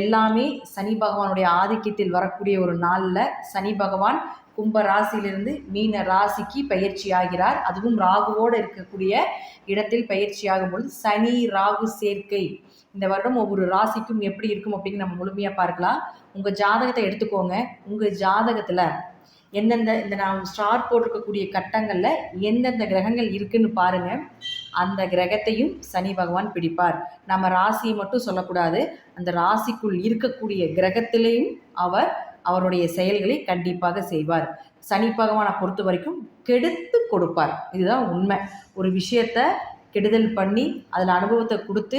எல்லாமே சனி பகவானுடைய ஆதிக்கத்தில் வரக்கூடிய ஒரு நாளில் சனி பகவான் கும்ப ராசியிலிருந்து மீன ராசிக்கு பயிற்சி ஆகிறார். அதுவும் ராகுவோடு இருக்கக்கூடிய இடத்தில் பயிற்சி ஆகும் பொழுது சனி ராகு சேர்க்கை. இந்த வருடம் ஒவ்வொரு ராசிக்கும் எப்படி இருக்கும் அப்படின்னு நம்ம முழுமையாக பார்க்கலாம். உங்கள் ஜாதகத்தை எடுத்துக்கோங்க. உங்கள் ஜாதகத்தில் எந்தெந்த இந்த நான் ஸ்டார் போட்டிருக்கக்கூடிய கட்டங்களில் எந்தெந்த கிரகங்கள் இருக்குன்னு பாருங்க. அந்த கிரகத்தையும் சனி பகவான் பிடிப்பார். நம்ம ராசியை மட்டும் சொல்லக்கூடாது. அந்த ராசிக்குள் இருக்கக்கூடிய கிரகத்திலையும் அவர் அவருடைய செயல்களை கண்டிப்பாக செய்வார். சனி பகவானை பொறுத்த வரைக்கும் கெடுத்து கொடுப்பார். இதுதான் உண்மை. ஒரு விஷயத்த கெடுதல் பண்ணி அதில் அனுபவத்தை கொடுத்து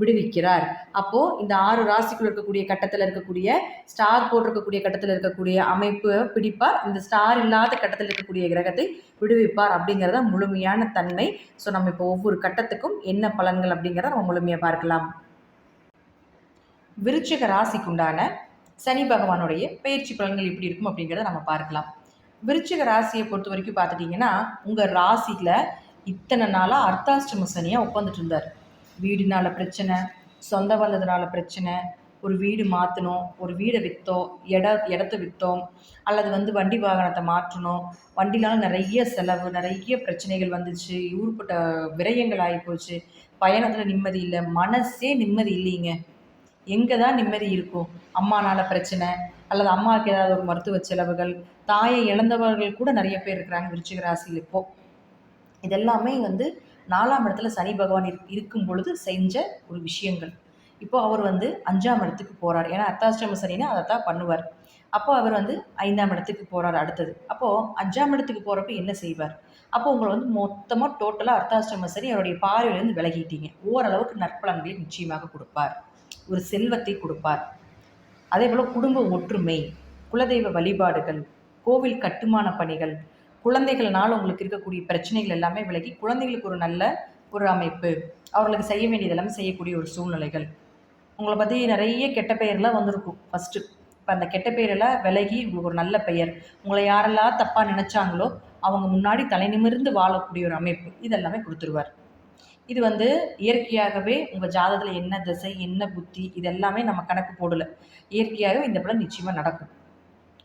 விடுவிக்கிறார். அப்போ இந்த ஆறு ராசிக்குள்ள இருக்கக்கூடிய கட்டத்தில் இருக்கக்கூடிய ஸ்டார் போட்டிருக்கக்கூடிய கட்டத்தில் இருக்கக்கூடிய அமைப்பு பிடிப்பார். இந்த ஸ்டார் இல்லாத கட்டத்தில் இருக்கக்கூடிய கிரகத்தை விடுவிப்பார் அப்படிங்கிறத முழுமையான தன்மை. ஸோ நம்ம இப்போ ஒவ்வொரு கட்டத்துக்கும் என்ன பலன்கள் அப்படிங்கிறத நம்ம முழுமையாக பார்க்கலாம். விருச்சிக ராசிக்குண்டான சனி பகவானுடைய பயிற்சி பலன்கள் எப்படி இருக்கும் அப்படிங்கிறத நம்ம பார்க்கலாம். விருச்சிக ராசியை பொறுத்த வரைக்கும் பார்த்துட்டிங்கன்னா உங்கள் ராசியில் இத்தனை நாளாக அர்த்தாஷ்டம சனியாக உட்காந்துட்டு இருந்தார். வீடுனால பிரச்சனை சொந்த வந்ததுனால பிரச்சனை ஒரு வீடு மாற்றணும் ஒரு வீடை விற்றோம் இட இடத்த விற்றோம் அல்லது வந்து வண்டி வாகனத்தை மாற்றணும் வண்டினால நிறைய செலவு நிறைய பிரச்சனைகள் வந்துச்சு ஊருப்பட்ட விரயங்கள் ஆகிப்போச்சு பயணத்தில் நிம்மதி இல்லை மனசே நிம்மதி இல்லைங்க. எங்கே தான் நிம்மதி இருக்கும் அம்மானால பிரச்சனை அல்லது அம்மாவுக்கு ஏதாவது ஒரு மருத்துவ செலவுகள் தாயை இழந்தவர்கள் கூட நிறைய பேர் இருக்கிறாங்க விருச்சிக ராசியில் இப்போ. இதெல்லாமே வந்து நாலாம் இடத்துல சனி பகவான் இருக் இருக்கும் பொழுது செஞ்ச ஒரு விஷயங்கள். இப்போ அவர் வந்து அஞ்சாம் இடத்துக்கு போகிறார் ஏன்னா அர்த்தாஷ்டம சனினா அதை தான் பண்ணுவார். அப்போ அவர் வந்து ஐந்தாம் இடத்துக்கு போகிறார் அடுத்தது. அப்போது அஞ்சாம் இடத்துக்கு போகிறப்ப என்ன செய்வார்? அப்போ உங்களை வந்து மொத்தமாக டோட்டலாக அர்த்தாஷ்டம சனி அவருடைய பார்வையிலேருந்து விலகிட்டீங்க. ஓரளவுக்கு நற்பலன்களை நிச்சயமாக கொடுப்பார். ஒரு செல்வத்தை கொடுப்பார். அதே போல் குடும்ப ஒற்றுமை குலதெய்வ வழிபாடுகள் கோவில் கட்டுமான பணிகள் குழந்தைகள்னால உங்களுக்கு இருக்கக்கூடிய பிரச்சனைகள் எல்லாமே விலகி குழந்தைகளுக்கு ஒரு நல்ல ஒரு அமைப்பு. அவர்களுக்கு செய்ய வேண்டியது எல்லாமே செய்யக்கூடிய ஒரு சூழ்நிலைகள். உங்களை பற்றி நிறைய கெட்ட பெயர்லாம் வந்திருக்கும். ஃபஸ்ட்டு இப்போ அந்த கெட்ட பெயரெல்லாம் விலகி உங்களுக்கு ஒரு நல்ல பெயர். உங்களை யாரெல்லாம் தப்பாக நினச்சாங்களோ அவங்க முன்னாடி தலை நிமிர்ந்து வாழக்கூடிய ஒரு அமைப்பு. இதெல்லாமே கொடுத்துருவார். இது வந்து இயற்கையாகவே உங்கள் ஜாதகத்தில் என்ன திசை என்ன புத்தி இதெல்லாமே நம்ம கணக்கு போடலை. இயற்கையாகவே இந்த படம் நிச்சயமாக நடக்கும்.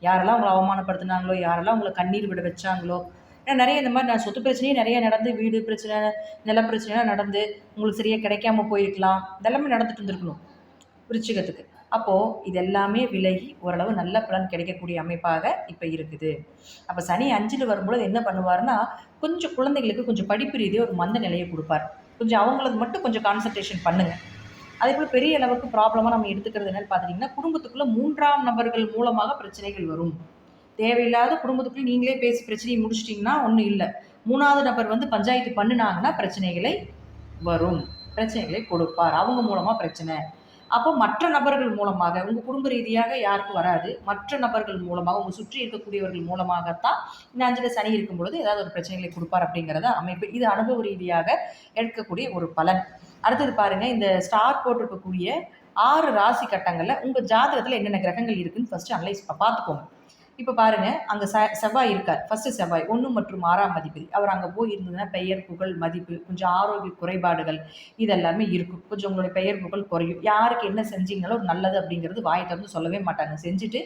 யாரெல்லாம் உங்களை அவமானப்படுத்தினாங்களோ யாரெல்லாம் உங்களை கண்ணீர் விட வச்சாங்களோ ஏன்னா நிறைய இந்த மாதிரி நான் சொத்து பிரச்சனையும் நிறைய நடந்து வீடு பிரச்சனை நில பிரச்சனைலாம் நடந்து உங்களுக்கு சரியாக கிடைக்காம போயிருக்கலாம். இதெல்லாமே நடந்துட்டு இருந்திருக்கணும் விருச்சிகத்துக்கு. அப்போது இது எல்லாமே விலகி ஓரளவு நல்ல பலன் கிடைக்கக்கூடிய அமைப்பாக இப்போ இருக்குது. அப்போ சனி அஞ்சில் வரும்பொழுது என்ன பண்ணுவார்னா கொஞ்சம் குழந்தைகளுக்கு கொஞ்சம் படிப்பு ரீதியாக ஒரு மந்த நிலையை கொடுப்பார். கொஞ்சம் அவங்களுக்கு மட்டும் கொஞ்சம் கான்சன்ட்ரேஷன் பண்ணுங்கள் அதே போல் பெரிய அளவுக்கு ப்ராப்ளமாக நம்ம எடுத்துக்கிறது என்னன்னு பார்த்துட்டிங்கன்னா குடும்பத்துக்குள்ளே மூன்றாம் நபர்கள் மூலமாக பிரச்சனைகள் வரும். தேவையில்லாத குடும்பத்துக்குள்ளே நீங்களே பேசி பிரச்சனையை முடிச்சிட்டிங்கன்னா ஒன்றும் இல்லை. மூணாவது நபர் வந்து பஞ்சாயத்து பண்ணினாங்கன்னா பிரச்சனைகளை வரும். பிரச்சனைகளை கொடுப்பார். அவங்க மூலமாக பிரச்சனை. அப்போ மற்ற நபர்கள் மூலமாக உங்கள் குடும்ப ரீதியாக யாருக்கும் வராது. மற்ற நபர்கள் மூலமாக உங்கள் சுற்றி இருக்கக்கூடியவர்கள் மூலமாகத்தான் இந்த அஞ்சில் சனி இருக்கும் பொழுது ஏதாவது ஒரு பிரச்சனைகளை கொடுப்பார் அப்படிங்கிறத அமைப்பு இது அனுபவ ரீதியாக எடுக்கக்கூடிய ஒரு பலன். அடுத்தது பாருங்க இந்த ஸ்டார் போட்டிருக்கக்கூடிய ஆறு ராசி கட்டங்களில் உங்கள் ஜாதகத்தில் என்னென்ன கிரகங்கள் இருக்குன்னு ஃபஸ்ட்டு அனலைஸ் பார்த்துக்கோங்க. இப்போ பாருங்க அங்கே செ செவ்வாய் இருக்கார். ஃபர்ஸ்ட் செவ்வாய் ஒன்று மற்றும் ஆறாம் மதிப்பு அவர் அங்கே போய் இருந்ததுன்னா பெயர் புகழ் மதிப்பு கொஞ்சம் ஆரோக்கிய குறைபாடுகள் இதெல்லாமே இருக்கும். கொஞ்சம் உங்களுடைய பெயர் புகழ் குறையும். யாருக்கு என்ன செஞ்சீங்களோ நல்லது அப்படிங்கிறது வாயை திறந்து சொல்லவே மாட்டாங்க. செஞ்சுட்டு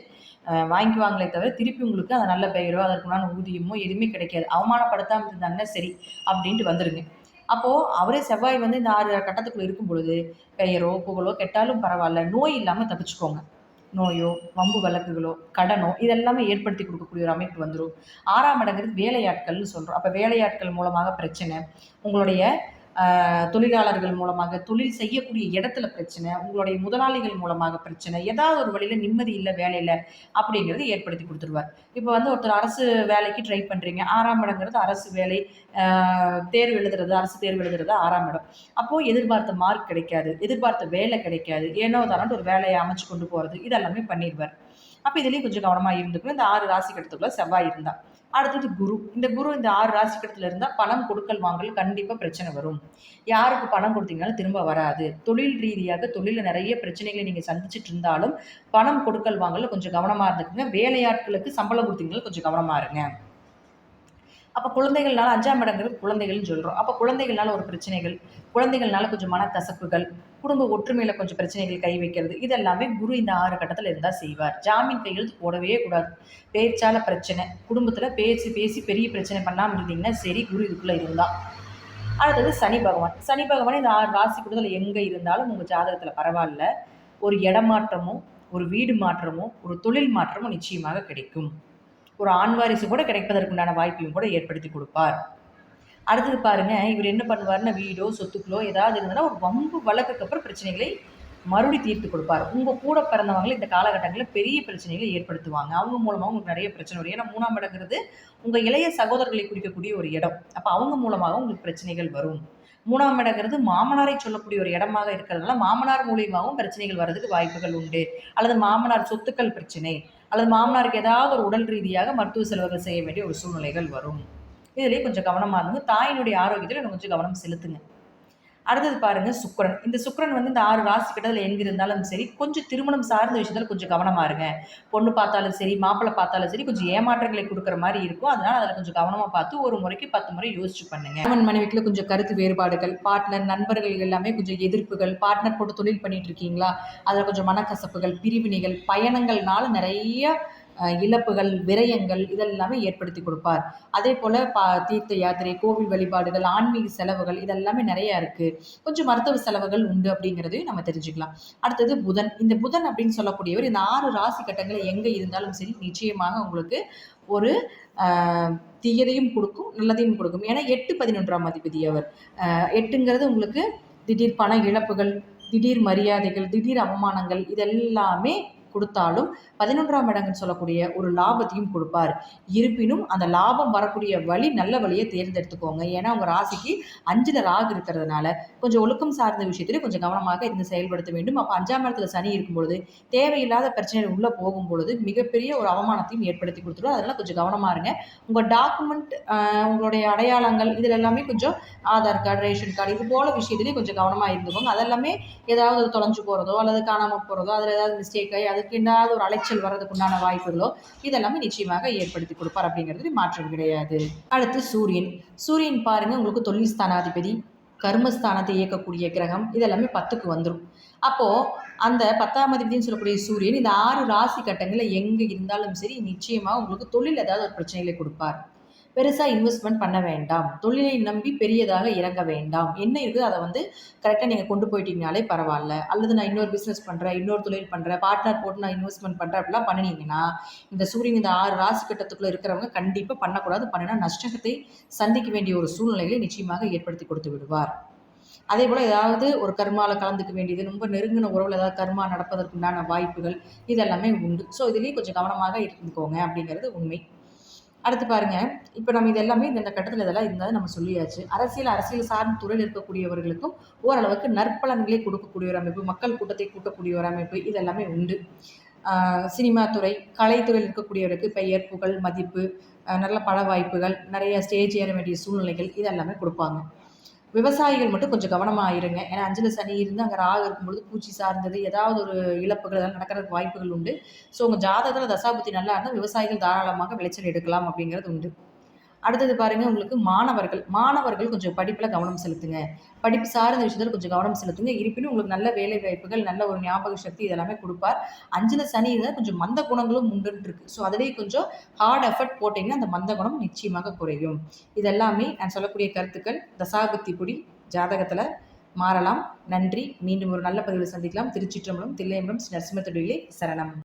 வாங்கிக்குவாங்களே தவிர திருப்பி உங்களுக்கு அந்த நல்ல பெயரோ அதற்குண்டான ஊதியமோ எதுவுமே கிடைக்காது. அவமானப்படுத்தாமல் இருந்தாங்கன்னா சரி அப்படின்ட்டு வந்துருங்க. அப்போது அவரே செவ்வாய் வந்து இந்த ஆறு கட்டத்துக்குள்ள இருக்கும் பொழுது பெயரோ புகழோ கெட்டாலும் பரவாயில்ல. நோய் இல்லாமல் தப்பிச்சுக்கோங்க. நோயோ வம்பு வழக்குகளோ கடனோ இதெல்லாமே ஏற்படுத்தி கொடுக்கக்கூடிய ஒரு அமைப்பு வந்துடும் ஆறாம் இடங்கிறது வேலையாட்கள்னு சொல்கிறோம் அப்போ வேலையாட்கள் மூலமாக பிரச்சனை உங்களுடைய தொழிலாளர்கள் மூலமாக தொழில் செய்யக்கூடிய இடத்துல பிரச்சனை உங்களுடைய முதலாளிகள் மூலமாக பிரச்சனை ஏதாவது ஒரு வழியில் நிம்மதி இல்லை வேலையில் அப்படிங்கிறது ஏற்படுத்தி கொடுத்துருவார். இப்போ வந்து ஒருத்தர் அரசு வேலைக்கு ட்ரை பண்ணுறீங்க ஆறாம் இடங்கிறது அரசு வேலை தேர்வு எழுதுறது அரசு தேர்வு எழுதுறது ஆறாம் இடம். அப்போது எதிர்பார்த்த மார்க் கிடைக்காது எதிர்பார்த்த வேலை கிடைக்காது ஏனோ தானோட்டு ஒரு வேலையை அமைச்சு கொண்டு போகிறது இதெல்லாமே பண்ணிடுவார். அப்போ இதுலேயும் கொஞ்சம் கவனமாக இருந்துக்கணும் இந்த ஆறு ராசி கட்டத்துக்குள்ள செவ்வாய் இருந்தால் அடுத்தது குரு. இந்த குரு இந்த ஆறு ராசி இருந்தால் பணம் கொடுக்கல் வாங்கல் கண்டிப்பாக பிரச்சனை வரும். யாருக்கு பணம் கொடுத்தீங்கனாலும் திரும்ப வராது. தொழில் ரீதியாக தொழிலில் நிறைய பிரச்சனைகளை நீங்கள் சந்திச்சுட்டு இருந்தாலும் பணம் கொடுக்கல் வாங்கல கொஞ்சம் கவனமாக இருந்துக்குங்க. வேலையாட்களுக்கு சம்பளம் கொடுத்தீங்கன்னா கொஞ்சம் கவனமாக இருங்க. அப்போ குழந்தைகள்னால அஞ்சாம் இடங்கிறது குழந்தைகள்னு சொல்கிறோம் அப்போ குழந்தைகள்னால ஒரு பிரச்சனைகள் குழந்தைகள்னால கொஞ்சம் மனக்கசப்புகள் குடும்ப ஒற்றுமையில் கொஞ்சம் பிரச்சனைகள் கை வைக்கிறது இதெல்லாமே குரு இந்த ஆறு கட்டத்தில் இருந்தால் செய்வார். ஜாமீன் கையெழுத்து போடவே கூடாது. பேச்சால பிரச்சனை குடும்பத்தில் பேசி பேசி பெரிய பிரச்சனை பண்ணாமல் இருந்தீங்கன்னா சரி குரு இதுக்குள்ளே இருந்தால் அடுத்தது சனி பகவான். சனி பகவான் இந்த ஆறு ராசி கூடுதல் எங்கே இருந்தாலும் உங்கள் ஜாதகத்தில் பரவாயில்ல. ஒரு இடமாற்றமோ ஒரு வீடு மாற்றமோ ஒரு தொழில் மாற்றமோ நிச்சயமாக கிடைக்கும். ஒரு ஆண் வாரிசு கூட கிடைப்பதற்குண்டான வாய்ப்பையும் கூட ஏற்படுத்தி கொடுப்பார். அடுத்தது பாருங்க இவர் என்ன பண்ணுவார்னா வீடோ சொத்துக்களோ ஏதாவது இருந்ததுன்னா ஒரு வம்பு வழக்குக்கு அப்புறம் பிரச்சனைகளை மறுபடி தீர்த்து கொடுப்பார். உங்கள் கூட பிறந்தவங்களை இந்த காலகட்டங்களில் பெரிய பிரச்சனைகளை ஏற்படுத்துவாங்க. அவங்க மூலமாக உங்களுக்கு நிறைய பிரச்சனை வரும். ஏன்னா மூணாம் இடங்கிறது உங்கள் இளைய சகோதரர்களை குறிக்கக்கூடிய ஒரு இடம். அப்போ அவங்க மூலமாக உங்களுக்கு பிரச்சனைகள் வரும். மூணாம் இடங்கிறது மாமனாரை சொல்லக்கூடிய ஒரு இடமாக இருக்கிறதுனால மாமனார் மூலியமாகவும் பிரச்சனைகள் வர்றதுக்கு வாய்ப்புகள் உண்டு. அல்லது மாமனார் சொத்துக்கள் பிரச்சனை அல்லது மாமனாருக்கு ஏதாவது ஒரு உடல் ரீதியாக மருத்துவ செலவுகள் செய்ய வேண்டிய ஒரு சூழ்நிலைகள் வரும். இதுலேயே கொஞ்சம் கவனமாக இருந்துங்க தாயினுடைய ஆரோக்கியத்தில் கொஞ்சம் கவனம் செலுத்துங்க. அடுத்தது பாருங்க சுக்கிரன். இந்த சுக்கரன் வந்து இந்த ஆறு ராசி கிட்டத்தில் எங்க இருந்தாலும் சரி கொஞ்சம் திருமணம் சார்ந்த விஷயத்துல கொஞ்சம் கவனமா இருங்க. பொண்ணு பார்த்தாலும் சரி மாப்பிள்ளை பார்த்தாலும் சரி கொஞ்சம் ஏமாற்றங்களை கொடுக்குற மாதிரி இருக்கும். அதனால அதில் கொஞ்சம் கவனமா பார்த்து ஒரு முறைக்கு பத்து முறை யோசிச்சு பண்ணுங்க. கணவன் மனைவிக்குள்ள கொஞ்சம் கருத்து வேறுபாடுகள் பார்ட்னர் நண்பர்கள் எல்லாமே கொஞ்சம் எதிர்ப்புகள் பார்ட்னர் போட்டு தொழில் பண்ணிட்டு இருக்கீங்களா? அதில் கொஞ்சம் மனக்கசப்புகள் பிரிவினைகள் பயணங்கள்னால நிறைய இழப்புகள் விரயங்கள் இதெல்லாமே ஏற்படுத்தி கொடுப்பார். அதே போல் பா தீர்த்த யாத்திரை கோவில் வழிபாடுகள் ஆன்மீக செலவுகள் இதெல்லாமே நிறையா இருக்குது கொஞ்சம் மருத்துவ செலவுகள் உண்டு அப்படிங்கிறதையும் நம்ம தெரிஞ்சுக்கலாம். அடுத்தது புதன். இந்த புதன் அப்படின்னு சொல்லக்கூடியவர் இந்த ஆறு ராசி கட்டங்களை எங்கே இருந்தாலும் சரி நிச்சயமாக உங்களுக்கு ஒரு தீயதையும் கொடுக்கும் நல்லதையும் கொடுக்கும். ஏன்னா எட்டு பதினொன்றாம் அதிபதி அவர். எட்டுங்கிறது உங்களுக்கு திடீர் பண இழப்புகள் திடீர் மரியாதைகள் திடீர் அவமானங்கள் இதெல்லாமே கொடுத்தாலும் பதினொன்றாம் இடங்கன்னு சொல்லக்கூடிய ஒரு லாபத்தையும் கொடுப்பார். இருப்பினும் அந்த லாபம் வரக்கூடிய வழி நல்ல வழியை தேர்ந்தெடுத்துக்கோங்க. ஏன்னா உங்கள் ராசிக்கு அஞ்சில் ராகு இருக்கிறதுனால கொஞ்சம் ஒழுக்கம் சார்ந்த விஷயத்திலே கொஞ்சம் கவனமாக இருந்து செயல்படுத்த வேண்டும். அப்போ அஞ்சாம் இடத்துல சனி இருக்கும் பொழுது தேவையில்லாத பிரச்சனைகள் உள்ளே போகும் பொழுது மிகப்பெரிய ஒரு அவமானத்தையும் ஏற்படுத்தி கொடுத்துரும். அதெல்லாம் கொஞ்சம் கவனமாக இருங்க. உங்கள் டாக்குமெண்ட் உங்களுடைய அடையாளங்கள் இதில் எல்லாமே கொஞ்சம் ஆதார் கார்டு ரேஷன் கார்டு இது போல விஷயத்துலேயும் கொஞ்சம் கவனமாக இருந்துக்கோங்க. அதெல்லாமே ஏதாவது தொலைஞ்சு போகிறதோ அல்லது காணாமல் போகிறதோ அதில் ஏதாவது மிஸ்டேக் ஆகி அது ஏதாவது ஒரு அலைச்சல் வர்றதுக்கு உண்டான வாய்ப்புகளோ இதெல்லாமே நிச்சயமாக ஏற்படுத்தி கொடுப்பார் அப்படிங்கிறது மாற்றம் கிடையாது. அடுத்து சூரியன். சூரியன் பாருங்க உங்களுக்கு தொழில் ஸ்தானாதிபதி கர்மஸ்தானத்தை இயக்கக்கூடிய கிரகம் இதெல்லாமே பத்துக்கு வந்துடும் அப்போது அந்த பத்தாம் அதிபதினு சொல்லக்கூடிய சூரியன் இந்த ஆறு ராசி கட்டங்களில் எங்கே இருந்தாலும் சரி நிச்சயமாக உங்களுக்கு தொழில் ஏதாவது ஒரு பிரச்சனைகளை கொடுப்பார். பெருசாக இன்வெஸ்ட்மெண்ட் பண்ண வேண்டாம். தொழிலை நம்பி பெரியதாக இறங்க வேண்டாம். என்ன இருக்குது? அதை வந்து கரெக்டாக நீங்கள் கொண்டு போயிட்டீங்கனாலே பரவாயில்ல. அல்லது நான் இன்னொரு பிஸ்னஸ் பண்ணுறேன் இன்னொரு தொழில் பண்ணுறேன் பார்ட்னர் போட்டு நான் இன்வெஸ்ட்மெண்ட் பண்ணுறேன் அப்படிலாம் பண்ணினீங்கன்னா இந்த சூரியன் இந்த ஆறு ராசி கட்டத்துக்குள்ளே இருக்கிறவங்க கண்டிப்பாக பண்ணக்கூடாது. பண்ணினா நஷ்டத்தை சந்திக்க வேண்டிய ஒரு சூழ்நிலைகளை நிச்சயமாக ஏற்படுத்தி கொடுத்து விடுவார். அதே போல் ஏதாவது ஒரு கர்மாவில் கலந்துக்க வேண்டியது ரொம்ப நெருங்கின உறவில் ஏதாவது கர்மா நடப்பதற்குண்டான வாய்ப்புகள் இதெல்லாமே உண்டு. ஸோ இதுலேயும் கொஞ்சம் கவனமாக இருந்துக்கோங்க அப்படிங்கிறது உண்மை. அடுத்து பாருங்க. இப்போ நம்ம இது எல்லாமே இந்த கட்டத்தில் இதெல்லாம் இருந்தால் நம்ம சொல்லியாச்சு. அரசியல் அரசியல் சார்ந்த துறையில் இருக்கக்கூடியவர்களுக்கும் ஓரளவுக்கு நற்பலன்களை கொடுக்கக்கூடிய ஒரு அமைப்பு மக்கள் கூட்டத்தை கூட்டக்கூடிய ஒரு அமைப்பு இதெல்லாமே உண்டு. சினிமா துறை கலைத்துறையில் இருக்கக்கூடியவருக்கு பெயர் புகழ் மதிப்பு நல்ல பல வாய்ப்புகள் நிறைய ஸ்டேஜ் ஏற வேண்டிய சூழ்நிலைகள் இதெல்லாமே கொடுப்பாங்க. விவசாயிகள் மட்டும் கொஞ்சம் கவனமாக இருங்க. ஏன்னா அஞ்சில் சனி இருந்து அங்கே ராகு இருக்கும்பொழுது பூச்சி சார்ந்தது ஏதாவது ஒரு இழப்புகள் அதெல்லாம் நடக்கிறதுக்கு வாய்ப்புகள் உண்டு. ஸோ உங்கள் ஜாதகத்தில் தசாபுத்தி நல்லா இருந்தால் விவசாயிகள் தாராளமாக விளைச்சல் எடுக்கலாம் அப்படிங்கிறது உண்டு. அடுத்தது பாருங்கள் உங்களுக்கு மாணவர்கள் மாணவர்கள் கொஞ்சம் படிப்பில் கவனம் செலுத்துங்க. படிப்பு சார்ந்த விஷயத்தில் கொஞ்சம் கவனம் செலுத்துங்க. இருப்பினும் உங்களுக்கு நல்ல வேலை வாய்ப்புகள் நல்ல ஒரு ஞாபக சக்தி இதெல்லாமே கொடுப்பார். அஞ்சில் சனி இருந்தால் கொஞ்சம் மந்த குணங்களும் உண்டுன்னு இருக்கு. ஸோ அதிலேயே கொஞ்சம் ஹார்ட் எஃபர்ட் போட்டிங்கன்னா அந்த மந்த குணம் நிச்சயமாக குறையும். இதெல்லாமே நான் சொல்லக்கூடிய கருத்துக்கள் தசாபக்தி குடி ஜாதகத்தில் மாறலாம். நன்றி. மீண்டும் ஒரு நல்ல பதிவில் சந்திக்கலாம். திருச்சிற்றம்பலம் தில்லையம்பலம் ஸ்ரீ நரசிம்ம சரணம்.